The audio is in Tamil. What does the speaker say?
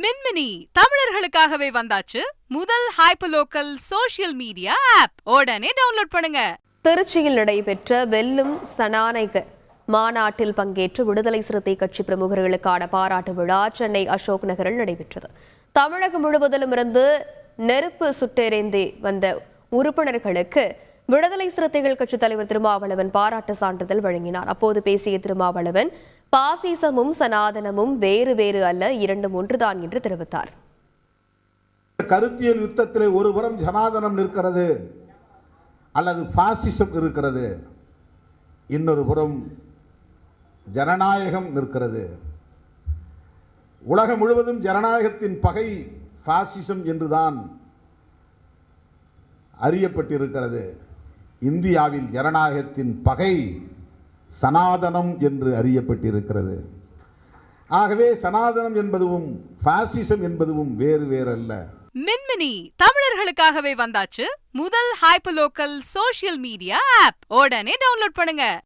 மின்மினி தமிழர்களுக்காகவே வந்தாச்சு முதல் ஹைப்பலோக்கல் சோசியல் மீடியா ஆப் உடனே டவுன்லோட் பண்ணுங்க. திருச்சியில் நடைபெற்ற வெல்லும் சனானைக மாநாட்டில் பங்கேற்று விடுதலை சிறுத்தை கட்சி பிரமுகர்களுக்கான பாராட்டு விழா சென்னை அசோக் நகரில் நடைபெற்றது. தமிழகம் முழுவதிலும் இருந்து நெருப்பு சுட்டெறிந்து வந்த உறுப்பினர்களுக்கு விடுதலை சிறுத்தைகள் கட்சி தலைவர் திருமாவளவன் பாராட்டு சான்றிதழ் வழங்கினார். அப்போது பேசிய திருமாவளவன் பாசிசமும் சனாதனமும் வேறு வேறு அல்ல இரண்டும் ஒன்றுதான் என்று தெரிவித்தார். கருத்தியல் யுத்தத்தில் ஒருபுறம் ஜனாதனம் நிற்கிறது அல்லது பாசிசம் இருக்கிறது இன்னொரு புறம் ஜனநாயகம் நிற்கிறது. உலகம் முழுவதும் ஜனநாயகத்தின் பகை பாசிசம் என்றுதான் அறியப்பட்டிருக்கிறது. இந்தியாவில் ஜனநாயகத்தின் பகை சனாதனம் என்று அறியப்பட்டிருக்கிறது. ஆகவே சனாதனம் என்பதுவும் பாசிசம் என்பதுவும் வேறு வேறல்ல. மின்மினி தமிழர்களுக்காகவே வந்தாச்சு. முதல் ஹைப்பர்லோக்கல் சோஷியல் மீடியா ஆப் உடனே டவுன்லோட் பண்ணுங்க.